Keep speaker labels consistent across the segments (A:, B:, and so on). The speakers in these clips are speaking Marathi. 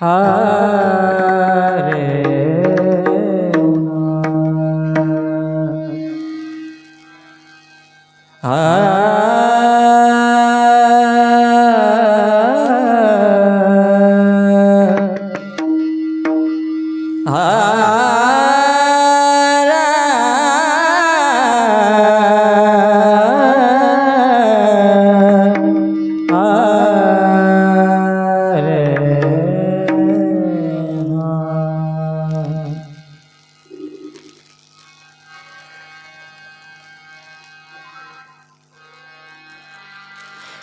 A: ah.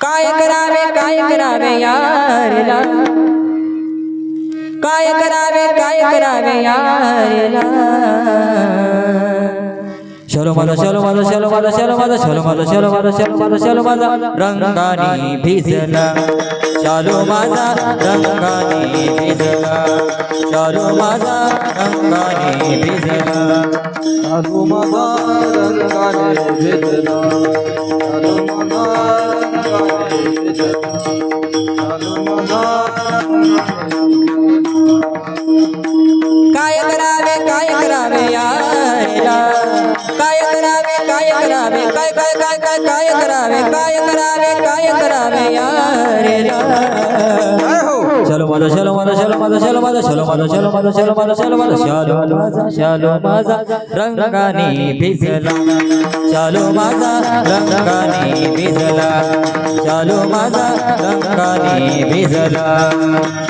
A: काय करावे काय करावे यारला काय करावे काय करावे यारला शलो माझा शलो माझा शलो माझा शलो माझा शलो माझा शलो माझा शलो माझा शलो माझा रंगानी भिजला शालो माझा रंगानी भिजला शालो माझा रंगानी भिजला
B: साधू माझा रंगाने भेटला साधू माझा रंगाने भेटला साधू माझा
A: काय करावे काय काय काय काय काय करावे काय करावे काय करावे यारेला चलो माझा चलो माझा चलो माझा चलो माझा चलो माझा चलो माझा चलो माझा चलो माझा शालो माझा शालो माझा रंगाने भिजला शालो माझा रंगाने भिजला शालो माझा रंगाने भिजला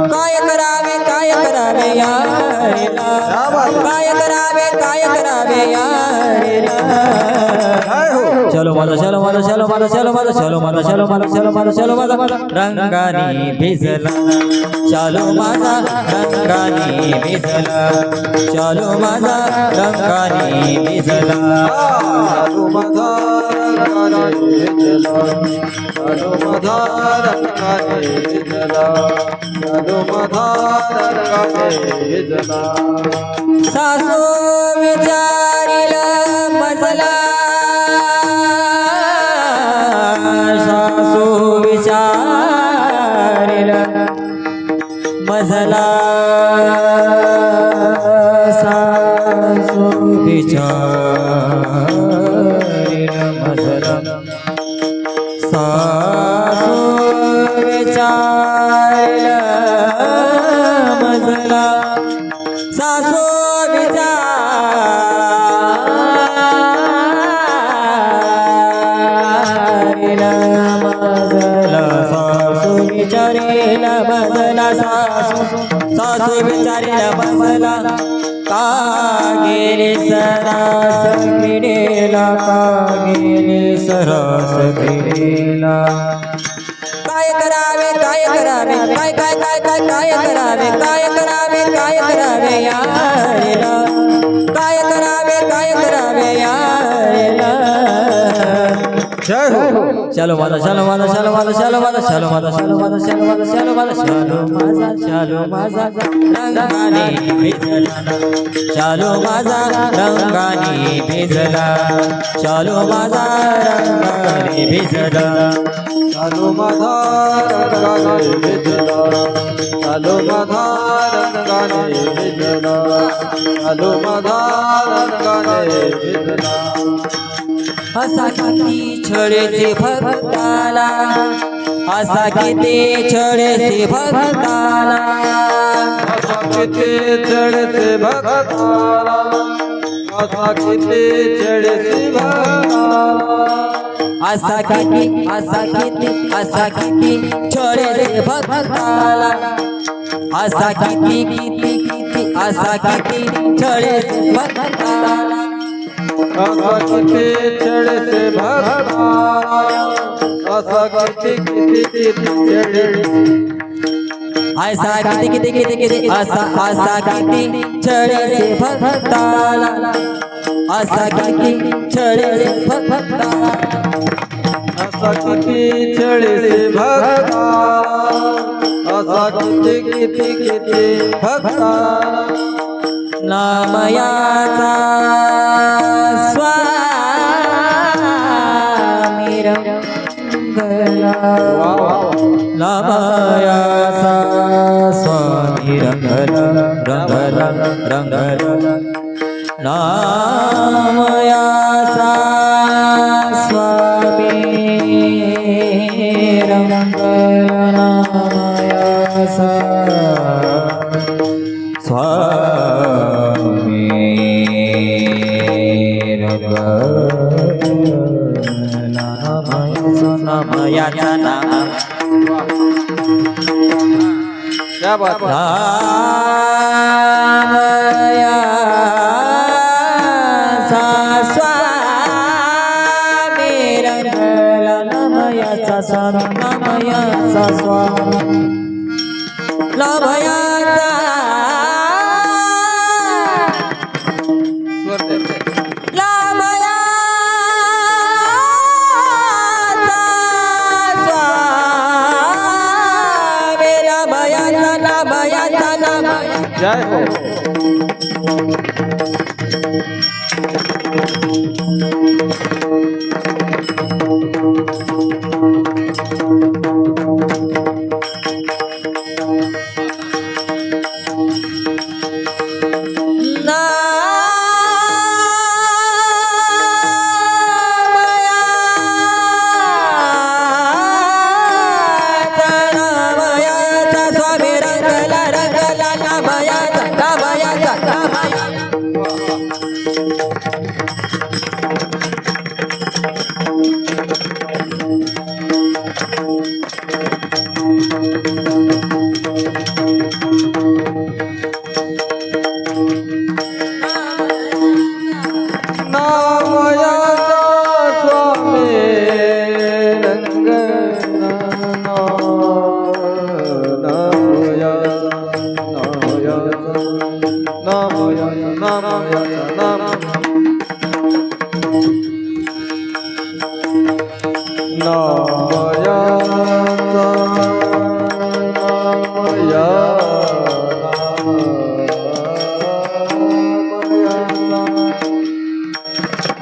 A: काय करावे काय करावे यारेला चलो माझा चलो माझा चलो माझा चलो माझा चलो माझा चलो माझा चलो माझा चलो माझा रंगानी भिजला चालो माझा रंगानी भिजला चालो माझा रंगानी भिजला
B: साधू माझा रंगाने भेटला साधू माझा रंगाने माझा भेटला
A: सासू विचारिल मजला विचारिल मजला सासू विचारिल मजला सासू विचारेला मजला सासू विचारेला मजला सासू सासू विचारेला मजला का गेले सरास क्रीडेला का गेले सरास क्रीडेला काय करावे काय करावे काय काय काय काय काय करावे काय करावे काय करावे
B: या हो
A: चलो माझा चलो माझा चलो माझा चलो माझा चलो माझा चलो माझा चलो माझा चलो माझा चलो माझा चलो माझा रंगाने भिजला चलो माझा रंगाने भिजला चलो माझा रंगाने भिजला
B: चालो माझा रंगाने भेटला चालो माझा रंगाने भेटला चालो माझा रंगाने भेटला
A: असा किती छळेचे भक्ताला असा किती छळेचे भक्ताला.
B: असा किती चढते भक्ताला असा किती चढते भक्ताला.
A: असा किती असा किती असा किती छळेचे भक्ताला. असा किती किती किती असा किती छळेचे भक्ताला.
B: असा किती भक्ताला असा किती किती किती
A: किती असा असा किती छळे भक्ताला असा किती छळे भक्ताला
B: असा किती छळीस भक्ता असा किती किती किती भक्ता
A: नामयाचा नामयाचा स्वामी रंगला रंगला रंगला नामयाचा स्वामी रंगला नामयाचा स्वामी नामयाचा
B: क्या बात आहे?
A: नामयाचा स्वामी रंगला स्वामी 诶 नामयाचा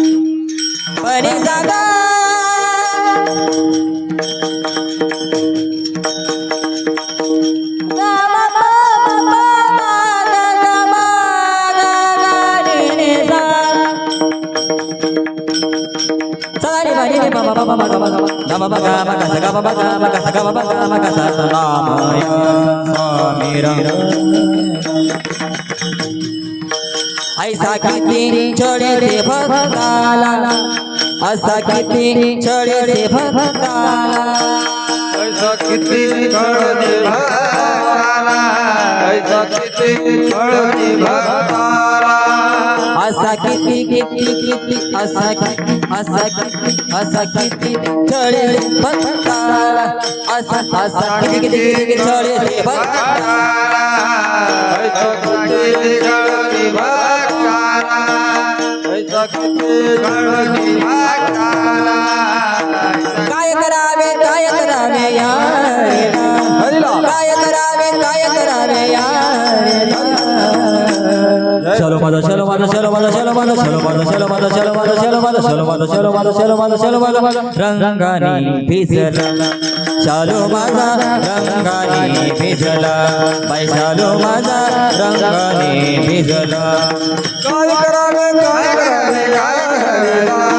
A: ऐसा किती छळे से भक्ताला असा किती छळे से भक्ताला
B: ऐसा किती कळते भक्ताला ऐसा किती कळते भक्ताला
A: असा किती किती किती असा असा असा किती छळे भक्ता असा असा किती किती किती छळे
B: भक्ता
A: काय करावे काय करावे या काय करावे काय करावे या चलो माझा चलो माझा चलो माझा चलो माझा चलो माझा चलो माझा चलो माझा चलो माझा चलो माझा चलो माझा चलो माझा चलो माझा रंगानी भिजला चालो माझा रंगानी भिजला बाई चालो माझा रंगानी भिजला
B: काय करावे काय करावे काय करावे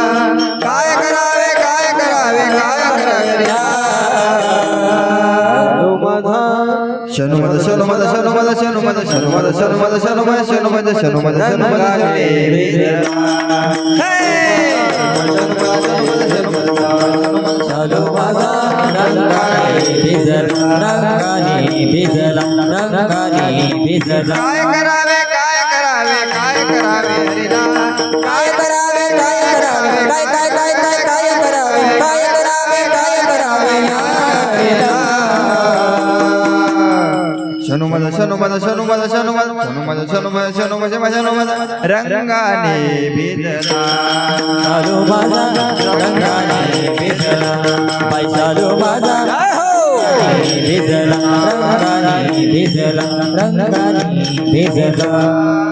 B: शनुमद शनुमद
A: शनुमद शनुमद शनुमद शनुमद शनुमद शनुमद शनुमद शनुमद
B: काय करावे काय करावे काय करावे
A: माझा
B: शनू माझा माझा शनू माझा शनू माझे माझ्या नो माझा रंगाने बेदला
A: चालू माझा रंगाने बेदला बाई चालू माझा बेदला रंगाने बेदला रंगाने बेदला